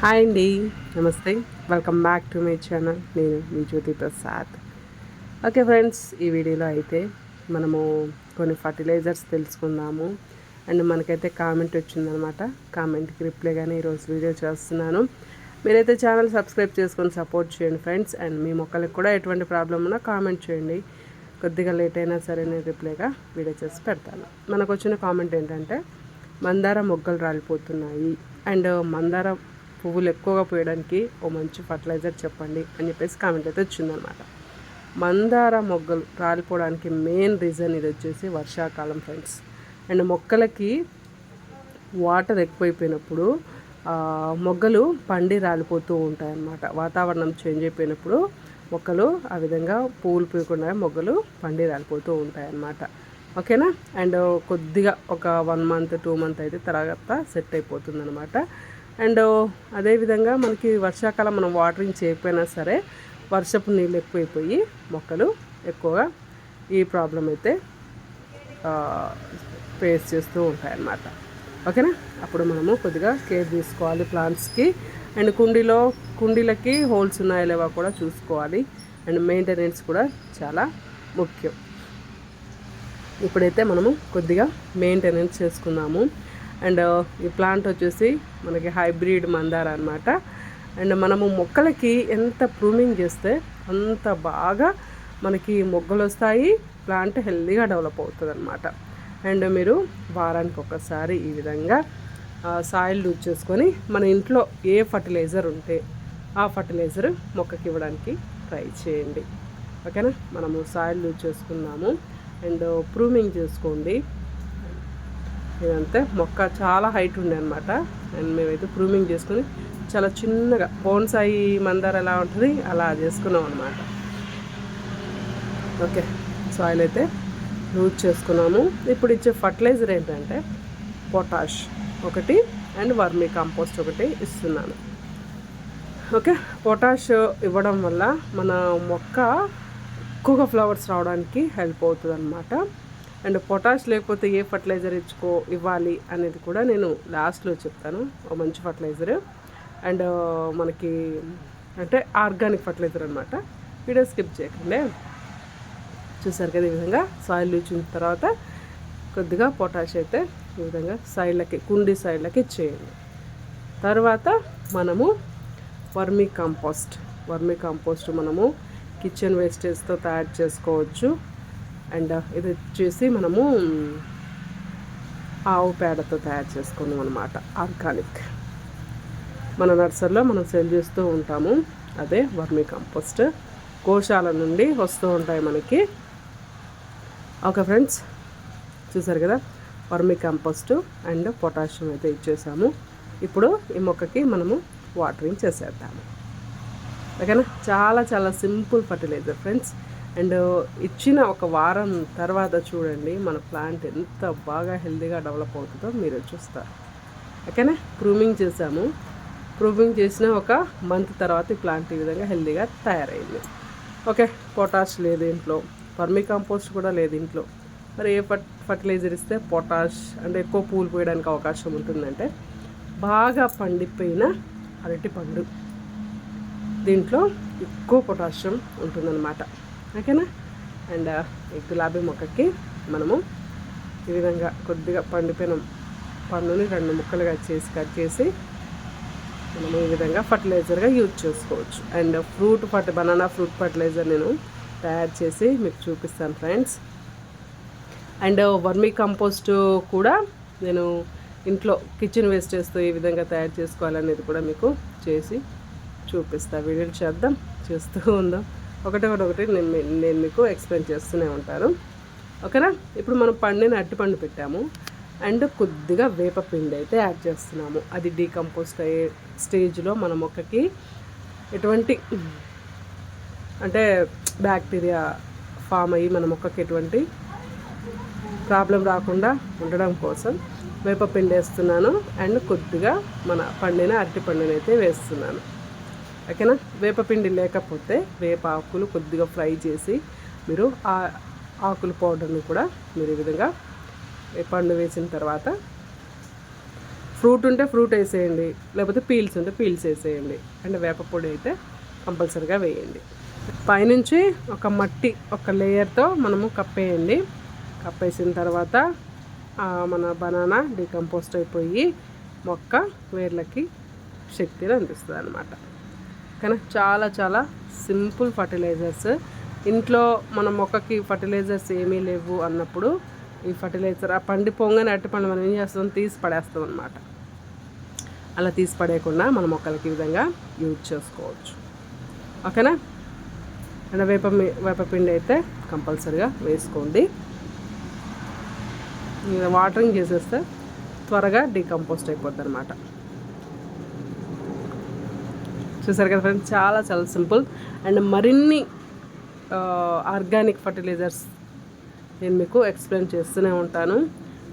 Hi అండి. నమస్తే. Welcome back to my channel నేను మీ జ్యోతి ప్రసాద్. ఓకే ఫ్రెండ్స్ ఈ వీడియోలో అయితే మనము కొన్ని ఫర్టిలైజర్స్ తెలుసుకుందాము. అండ్ మనకైతే కామెంట్ వచ్చిందనమాట. కామెంట్కి రిప్లైగానే ఈరోజు వీడియో చేస్తున్నాను. మీరైతే ఛానల్ సబ్స్క్రైబ్ చేసుకొని సపోర్ట్ చేయండి ఫ్రెండ్స్ అండ్ మీ మొక్కలకు కూడా ఎటువంటి ప్రాబ్లం ఉన్నా కామెంట్ చేయండి. కొద్దిగా లేట్ అయినా సరే నేను రిప్లైగా వీడియో చేసి పెడతాను. మనకు వచ్చిన కామెంట్ ఏంటంటే మందార మొగ్గలు రాలిపోతున్నాయి. అండ్ మందార పువ్వులు ఎక్కువగా పోయడానికి ఓ మంచి ఫర్టిలైజర్ చెప్పండి అని చెప్పేసి కామెంట్ అయితే వచ్చిందనమాట మందార మొగ్గలు రాలిపోవడానికి మెయిన్ రీజన్ ఇది వచ్చేసి వర్షాకాలం ఫ్రెండ్స్ అండ్ మొక్కలకి వాటర్ ఎక్కువైపోయినప్పుడు మొగ్గలు పండి రాలిపోతూ ఉంటాయన్నమాట. వాతావరణం చేంజ్ అయిపోయినప్పుడు మొక్కలు ఆ విధంగా పువ్వులు పూయకుండా మొగ్గలు పండి రాలిపోతూ ఉంటాయన్నమాట. ఓకేనా? అండ్ కొద్దిగా ఒక వన్ మంత్ టూ మంత్ అయితే తర్వాత సెట్ అయిపోతుంది అనమాట అండ్ అదేవిధంగా మనకి వర్షాకాలం మనం వాటరింగ్ చేయకపోయినా సరే వర్షపు నీళ్ళు ఎక్కువైపోయి మొక్కలు ఎక్కువగా ఈ ప్రాబ్లం అయితే ఫేస్ చేస్తూ ఉంటాయన్నమాట. ఓకేనా? అప్పుడు మనము కొద్దిగా కేర్ తీసుకోవాలి ప్లాంట్స్కి అండ్ కుండీలో కుండీలకి హోల్స్ ఉన్నాయా లేవా కూడా చూసుకోవాలి. అండ్ మెయింటెనెన్స్ కూడా చాలా ముఖ్యం. ఇప్పుడైతే మనము కొద్దిగా మెయింటెనెన్స్ చేసుకుందాము. అండ్ ఈ ప్లాంట్ వచ్చేసి మనకి హైబ్రిడ్ మందార అనమాట అండ్ మనము మొక్కలకి ఎంత ప్రూనింగ్ చేస్తే అంత బాగా మనకి మొగ్గలు వస్తాయి ప్లాంట్ హెల్దీగా డెవలప్ అవుతుంది అనమాట అండ్ మీరు వారానికి ఒకసారి ఈ విధంగా సాయిల్ లూజ్ చేసుకొని మన ఇంట్లో ఏ ఫర్టిలైజర్ ఉంటే ఆ ఫర్టిలైజర్ మొక్కకి ఇవ్వడానికి ట్రై చేయండి. ఓకేనా? మనము సాయిల్ లూజ్ చేసుకుందాము. అండ్ ప్రూమింగ్ చేసుకోండి. ఇదంతే మొక్క చాలా హైట్ ఉండే అనమాట అండ్ మేమైతే ప్రూమింగ్ చేసుకుని చాలా చిన్నగా బోన్సాయి మందార ఎలా ఉంటుంది అలా చేసుకున్నాం అనమాట ఓకే సాయిల్ అయితే యూజ్ చేసుకున్నాము. ఇప్పుడు ఇచ్చే ఫర్టిలైజర్ ఏంటంటే పొటాష్ ఒకటి అండ్ వర్మీ కంపోస్ట్ ఒకటి ఇస్తున్నాను. ఓకే పొటాష్ ఇవ్వడం వల్ల మన మొక్క ఎక్కువగా ఫ్లవర్స్ రావడానికి హెల్ప్ అవుతుంది అనమాట అండ్ పొటాష్ లేకపోతే ఏ ఫర్టిలైజర్ ఇచ్చుకో ఇవ్వాలి అనేది కూడా నేను లాస్ట్లో చెప్తాను. ఒక మంచి ఫర్టిలైజర్. అండ్ మనకి అంటే ఆర్గానిక్ ఫర్టిలైజర్ అనమాట వీడియో స్కిప్ చేయకండి. చూసారు కదా ఈ విధంగా సాయిల్ ఇచ్చిన తర్వాత కొద్దిగా పొటాష్ అయితే ఈ విధంగా సైడ్లకి కుండీ సైడ్లకి ఇచ్చేయండి తర్వాత మనము వర్మీ కంపోస్ట్ వర్మీ కంపోస్ట్ మనము కిచెన్ వేస్టేజ్తో తయారు చేసుకోవచ్చు. అండ్ ఇది వచ్చేసి మనము ఆవు పేడతో తయారు చేసుకున్నాం అనమాట ఆర్గానిక్. మన నర్సరీలో మనం సెల్ చేస్తూ ఉంటాము అదే వర్మీ కంపోస్ట్. కోశాల నుండి వస్తూ ఉంటాయి మనకి. ఓకే ఫ్రెండ్స్ చూసారు కదా? వర్మీ కంపోస్ట్ అండ్ పొటాషియం అయితే ఇచ్చేసాము. ఇప్పుడు ఈ మొక్కకి మనము వాటరింగ్ చేసేద్దాము. ఓకేనా? చాలా చాలా సింపుల్ ఫర్టిలైజర్ ఫ్రెండ్స్. అండ్ ఇచ్చిన ఒక వారం తర్వాత చూడండి మన ప్లాంట్ ఎంత బాగా హెల్దీగా డెవలప్ అవుతుందో మీరు చూస్తారు. ఓకేనా? ప్రూమింగ్ చేసాము ప్రూమింగ్ చేసిన ఒక మంత్ తర్వాత ఈ ప్లాంట్ ఈ విధంగా హెల్దీగా తయారైంది. ఓకే పొటాష్ లేదు ఇంట్లో. వర్మీ కాంపోస్ట్ కూడా లేదు ఇంట్లో. మరి ఏ ఫర్ట్ ఫర్టిలైజర్ ఇస్తే పొటాష్ అంటే ఎక్కువ పూలు పోయడానికి అవకాశం ఉంటుందంటే బాగా పండిపోయిన అరటి పండు. దీంట్లో ఎక్కువ పొటాషియం ఉంటుందన్నమాట. ఓకేనా? అండ్ ఈ గులాబీ మొక్కకి మనము ఈ విధంగా కొద్దిగా పండిపోయిన పండుని రెండు ముక్కలుగా చేసి కట్ చేసి మనము ఈ విధంగా ఫర్టిలైజర్గా యూజ్ చేసుకోవచ్చు. And fruit ఫర్టి banana fruit fertiliser నేను తయారు చేసి మీకు చూపిస్తాను ఫ్రెండ్స్. అండ్ వర్మీ కంపోస్ట్ కూడా నేను ఇంట్లో కిచెన్ వేస్టేజ్తో ఏ విధంగా తయారు చేసుకోవాలనేది కూడా మీకు చేసి చూపిస్తా. వీడియోలు చేద్దాం చేస్తూ ఉందాం. ఒకటి ఒకటి ఒకటి నేను నేను మీకు ఎక్స్ప్లెయిన్ చేస్తూనే ఉంటాను. ఓకేనా? ఇప్పుడు మనం పండిన అరటిపండు పెట్టాము. అండ్ కొద్దిగా వేపపిండి అయితే యాడ్ చేస్తున్నాము. అది డీకంపోస్ట్ అయ్యే స్టేజ్లో మన మొక్కకి ఎటువంటి అంటే బ్యాక్టీరియా ఫామ్ అయ్యి మన మొక్కకి ఎటువంటి ప్రాబ్లం రాకుండా ఉండడం కోసం వేపపిండి వేస్తున్నాను. అండ్ కొద్దిగా మన పండిన అరటిపండునైతే వేస్తున్నాను. ఓకేనా? వేపపిండి లేకపోతే వేప ఆకులు కొద్దిగా ఫ్రై చేసి మీరు ఆ ఆకుల పౌడర్ని కూడా మీరు ఈ విధంగా పండు వేసిన తర్వాత ఫ్రూట్ ఉంటే ఫ్రూట్ వేసేయండి లేకపోతే పీల్స్ ఉంటే పీల్స్ వేసేయండి. అండ్ వేప పొడి అయితే కంపల్సరీగా వేయండి. పైనుంచి ఒక మట్టి ఒక లేయర్తో మనము కప్పేయండి. కప్పేసిన తర్వాత మన బనానా డికంపోస్ట్ అయిపోయి మొక్క వేర్లకి శక్తిని అందిస్తుంది అనమాట కానీ చాలా చాలా సింపుల్ ఫర్టిలైజర్స్. ఇంట్లో మన మొక్కకి ఫర్టిలైజర్స్ ఏమీ లేవు అన్నప్పుడు ఈ ఫర్టిలైజర్ ఆ పండి పొంగని అరటి పండు మనం ఏం చేస్తాం? తీసి పడేస్తాం అనమాట అలా తీసి పడేయకుండా మన మొక్కలకి ఈ విధంగా యూజ్ చేసుకోవచ్చు. ఓకేనా? అండ్ వేప వేపపిండి అయితే కంపల్సరిగా వేసుకోండి. వాటరింగ్ చేసేస్తే త్వరగా డీకంపోస్ట్ అయిపోద్ది అనమాట చూసారు కదా ఫ్రెండ్స్ చాలా చాలా సింపుల్ అండ్ మరిన్ని ఆర్గానిక్ ఫర్టిలైజర్స్ నేను మీకు ఎక్స్ప్లెయిన్ చేస్తూనే ఉంటాను.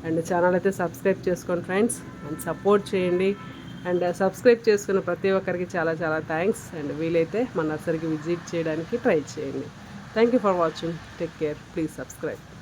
అండ్ ఛానల్ అయితే సబ్స్క్రైబ్ చేసుకోండి ఫ్రెండ్స్ అండ్ సపోర్ట్ చేయండి. అండ్ సబ్స్క్రైబ్ చేసుకున్న ప్రతి ఒక్కరికి చాలా చాలా థ్యాంక్స్ అండ్ వీలైతే మన నర్సరీకి విజిట్ చేయడానికి ట్రై చేయండి. Thank you for watching take care please subscribe